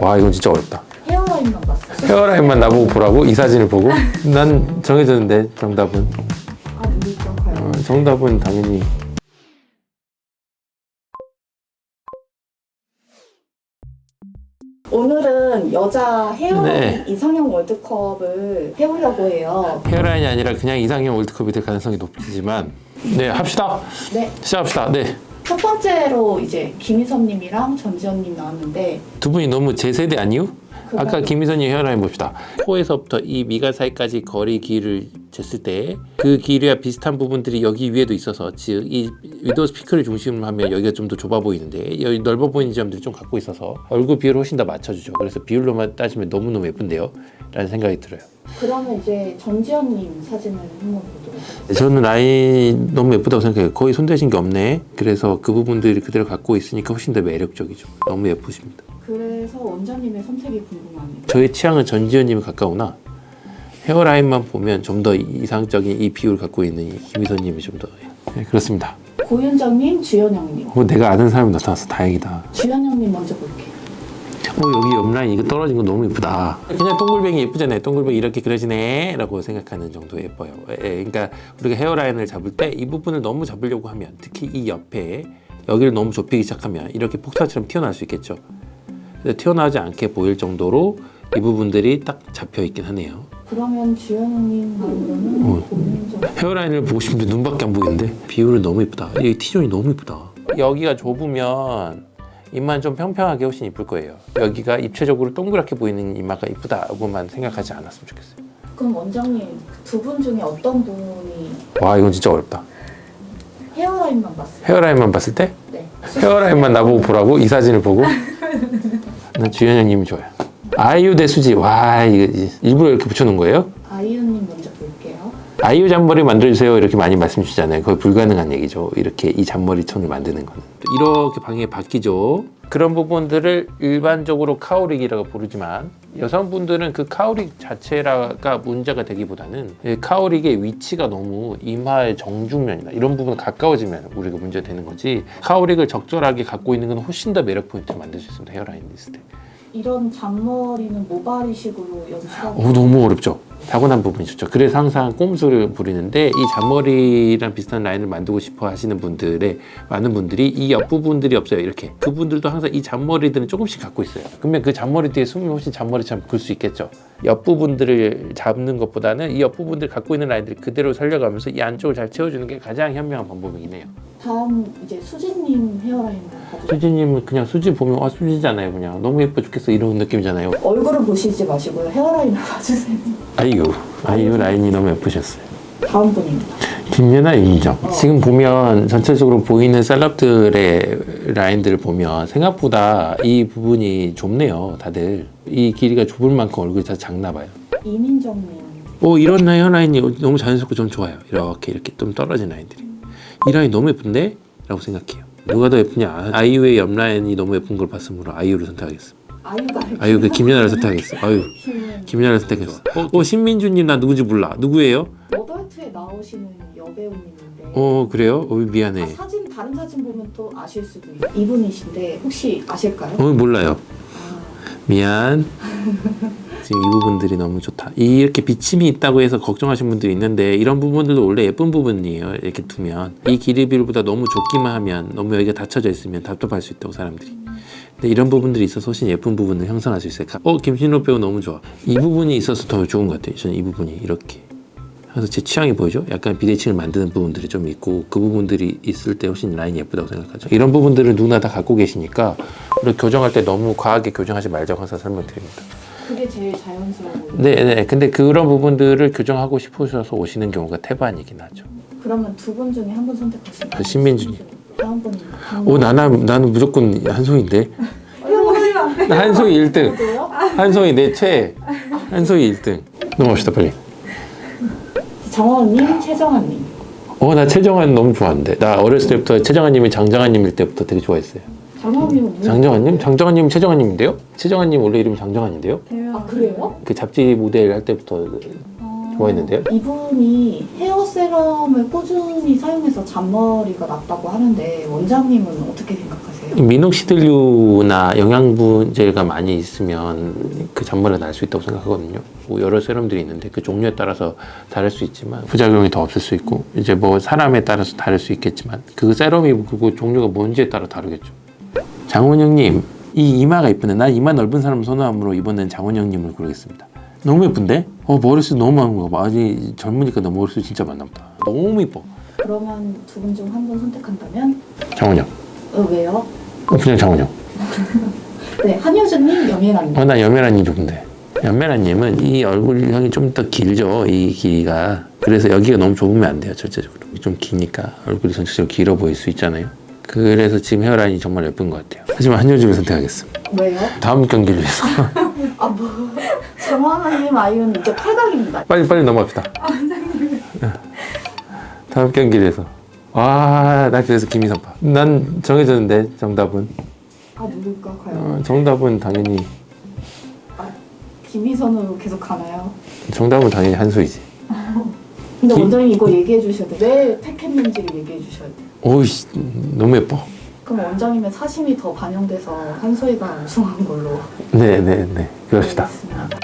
와 이건 진짜 어렵다. 헤어라인만 봤어요. 헤어라인만 나보고 보라고 이 사진을 보고 난 정해졌는데 정답은 아? 어, 정답은 당연히 오늘은 여자 헤어라인 네. 이상형 월드컵을 해보려고 해요. 헤어라인이 아니라 그냥 이상형 월드컵이 될 가능성이 높지만 네 합시다 네. 시작합시다 네두 첫 번째로 이제 김희선님이랑 전지현님 나왔는데 분이 너무 제 세대 아니요? 아까 김희선님 헤어라인 봅시다. 코에서부터 이 미간 사이까지 거리 길이를 쟀을 때 그 길이와 비슷한 부분들이 여기 위에도 있어서 즉 이 위도우 스피커를 중심으로 하면 여기가 좀 더 좁아 보이는데 여기 넓어 보이는 지점들이 좀 갖고 있어서 얼굴 비율을 훨씬 더 맞춰주죠. 그래서 비율로만 따지면 너무너무 예쁜데요? 라는 생각이 들어요 그러면 이제 전지현님 사진을 한번 보도록 할게요. 저는 라인 너무 예쁘다고 생각해요. 거의 손대신 게 없네. 그래서 그 부분들이 그대로 갖고 있으니까 훨씬 더 매력적이죠. 너무 예쁘십니다. 그래서 원장님의 선택이 궁금합니다. 저의 취향은 전지현님이 가까우나 헤어라인만 보면 좀 더 이상적인 이 비율을 갖고 있는 이 김희선님이 좀 더. 네, 그렇습니다. 고윤정님, 주현영님. 어, 내가 아는 사람이 나타나서 다행이다. 주현영님 먼저 볼게요. 어, 여기 옆라인 이거 떨어진 거 너무 예쁘다. 그냥 동글뱅이 예쁘잖아요. 동글뱅이 이렇게 그려지네. 라고 생각하는 정도 예뻐요. 예, 예, 그러니까 우리가 헤어라인을 잡을 때 이 부분을 너무 잡으려고 하면 특히 이 옆에 여기를 너무 좁히기 시작하면 이렇게 폭탄처럼 튀어나올 수 있겠죠. 근데 튀어나오지 않게 보일 정도로 이 부분들이 딱 잡혀 있긴 하네요. 그러면 주현영님만으로는 어. 헤어라인을 보고 싶은데 눈밖에 안 보이는데 비율은 너무 이쁘다. 이 T존이 너무 이쁘다. 여기가 좁으면 입만 좀 평평하게 훨씬 이쁠 거예요. 여기가 입체적으로 동그랗게 보이는 이마가 이쁘다고만 생각하지 않았으면 좋겠어요. 그럼 원장님 두 분 중에 어떤 분이 와 이건 진짜 어렵다. 헤어라인만 봤어요? 헤어라인만 봤을 때 네. 헤어라인만 나보고 보라고 이 사진을 보고 난 주현영님이 좋아요. 아이유 대 수지 와 이거 이- 일부러 이렇게 붙여놓은 거예요? 아이유님 먼저. 아이유 잔머리 만들어주세요 이렇게 많이 말씀 주시잖아요. 거의 불가능한 얘기죠. 이렇게 이 잔머리 톤을 만드는 거는 또 이렇게 방향이 바뀌죠. 그런 부분들을 일반적으로 카오릭이라고 부르지만 여성분들은 그 카오릭 자체가 문제가 되기보다는 이 카오릭의 위치가 너무 이마의 정중면이나 이런 부분 가까워지면 우리가 문제가 되는 거지 카오릭을 적절하게 갖고 있는 건 훨씬 더 매력 포인트를 만들 수 있습니다 헤어라인 리스트 때. 이런 잔머리는 모발이식으로 연출하고 어, 너무 어렵죠. 타고난 부분이 좋죠. 그래서 항상 꼼수를 부리는데 이 잔머리랑 비슷한 라인을 만들고 싶어 하시는 분들의 많은 분들이 이 옆부분들이 없어요. 이렇게. 그분들도 항상 이 잔머리들은 조금씩 갖고 있어요. 그러면 그 잔머리 뒤에 숨으면 훨씬 잔머리처럼 글 수 있겠죠. 옆부분들을 잡는 것보다는 이 옆부분들 갖고 있는 라인들을 그대로 살려가면서 이 안쪽을 잘 채워주는 게 가장 현명한 방법이긴 해요. 다음 이제 수진님 봐주세요. 수지님은 그냥 수지 보면 아 수지잖아요. 그냥 너무 예뻐 죽겠어 이런 느낌이잖아요. 얼굴을 보시지 마시고요. 헤어라인을 봐주세요. 아이유, 아이유 라인이 너무 예쁘셨어요. 다음 분입니다. 김연아 인정. 지금 보면 전체적으로 보이는 셀럽들의 라인들을 보면 생각보다 이 부분이 좁네요. 다들 이 길이가 좁을 만큼 얼굴이 다 작나 봐요. 이민정님. 오 이런 라인 라인이 너무 자연스럽고 좀 좋아요. 이렇게 이렇게 좀 떨어진 라인들이. 이 라인 너무 예쁜데? 라고 생각해요. 누가 더 예쁘냐? 아이유의 옆 라인이 너무 예쁜 걸 봤으므로 아이유를 선택하겠습니다. 아이유가 아이유 그 김연아를 선택하겠어. 아유 김 김연아를 선택했어. 어, 어 신민주님 나 누군지 몰라. 누구예요? 어덜트에 나오시는 여배우님인데 어 그래요? 어 미안해. 아, 사진 다른 사진 보면 또 아실 수도 있어요. 이분이신데 혹시 아실까요? 어 몰라요. 아, 미안. 지금 이 부분들이 너무 좋다. 이렇게 비침이 있다고 해서 걱정하시는 분들이 있는데 이런 부분들도 원래 예쁜 부분이에요. 이렇게 두면 이 길이 비율보다 너무 좁기만 하면 너무 여기가 닫혀져 있으면 답답할 수 있다고 사람들이. 근데 이런 부분들이 있어서 훨씬 예쁜 부분을 형성할 수 있어요. 어 김신호 배우 너무 좋아. 이 부분이 있어서 더 좋은 것 같아요. 저는 이 부분이 이렇게. 그래서 제 취향이 보이죠? 약간 비대칭을 만드는 부분들이 좀 있고 그 부분들이 있을 때 훨씬 라인이 예쁘다고 생각하죠. 이런 부분들을 누구나 다 갖고 계시니까 우리 교정할 때 너무 과하게 교정하지 말자고 항상 설명드립니다. 그게 제일 자연스러워 보여요. 네, 네. 근데 그런 부분들을 교정하고 싶으셔서 오시는 경우가 태반이긴 하죠. 그러면 두 분 중에 한 분 선택하시면 그 신민주님. 다음 분입니다. 오, 나는, 나는 무조건 한송인데? 나 한송이 1등. 저도요? 한송이 내 최애. 한송이 1등. 넘어갑시다, 빨리. 정원님, 최정환님. 어, 나 최정환 너무 좋아하는데. 나 어렸을 때부터 최정환님이 장정환님일 때부터 되게 좋아했어요. 장원님은 뭐? 장정환님? 장정환님 최정환님인데요? 최정환님 원래 이름이 장정환인데요? 아 그래요? 그 잡지 모델 할 때부터 좋아했는데요? 이분이 헤어 세럼을 꾸준히 사용해서 잔머리가 났다고 하는데 원장님은 어떻게 생각하세요? 미녹시들류나 영양분제가 많이 있으면 그 잔머리가 날 수 있다고 생각하거든요. 뭐 여러 세럼들이 있는데 그 종류에 따라서 다를 수 있지만 부작용이 더 없을 수 있고 이제 뭐 사람에 따라서 다를 수 있겠지만 그 세럼이 그 종류가 뭔지에 따라 다르겠죠. 장원 형님 이 이마가 이쁜데 난 이마 넓은 사람 선호함으로 이번엔 장원 형님을 고르겠습니다. 너무 예쁜데? 어 머리숱 너무 많은 거 봐. 아직 젊으니까 너 머리숱 진짜 많나 보다. 너무 이뻐. 그러면 두 분 중 한 분 선택한다면 형. 어, 왜요? 어, 그냥 형. 네, 한효주님, 염예나님. 어, 나 연면한님 좋은데. 연면한님은 이 얼굴형이 좀 더 길죠. 이 길이가. 그래서 여기가 너무 좁으면 안 돼요. 절대적으로. 좀 기니까 얼굴이 전체적으로 길어 보일 수 있잖아요. 그래서 지금 헤어라인이 정말 예쁜 것 같아요. 하지만 한효주를 선택하겠습니다. 왜요? 다음 경기를 위해서. 아, 뭐. 정하나님 아이유는 이제 8강입니다. 빨리 빨리 넘어갑시다. 다음 경기를 위해서. 와, 나 그래서 김희선파. 난 정해졌는데 정답은. 아, 누굴까, 과연? 어, 정답은 당연히 김희선으로 계속 가나요? 정답은 당연히 한소이지. 근데 김- 원장님 이거 얘기해 주셔야 돼요. 왜 택했는지를 얘기해 주셔야 돼요. 오이씨, 너무 예뻐. 그럼 원장님의 사심이 더 반영돼서 한소희가 우승한 걸로 네, 네, 네. 그럽시다. 알겠습니다.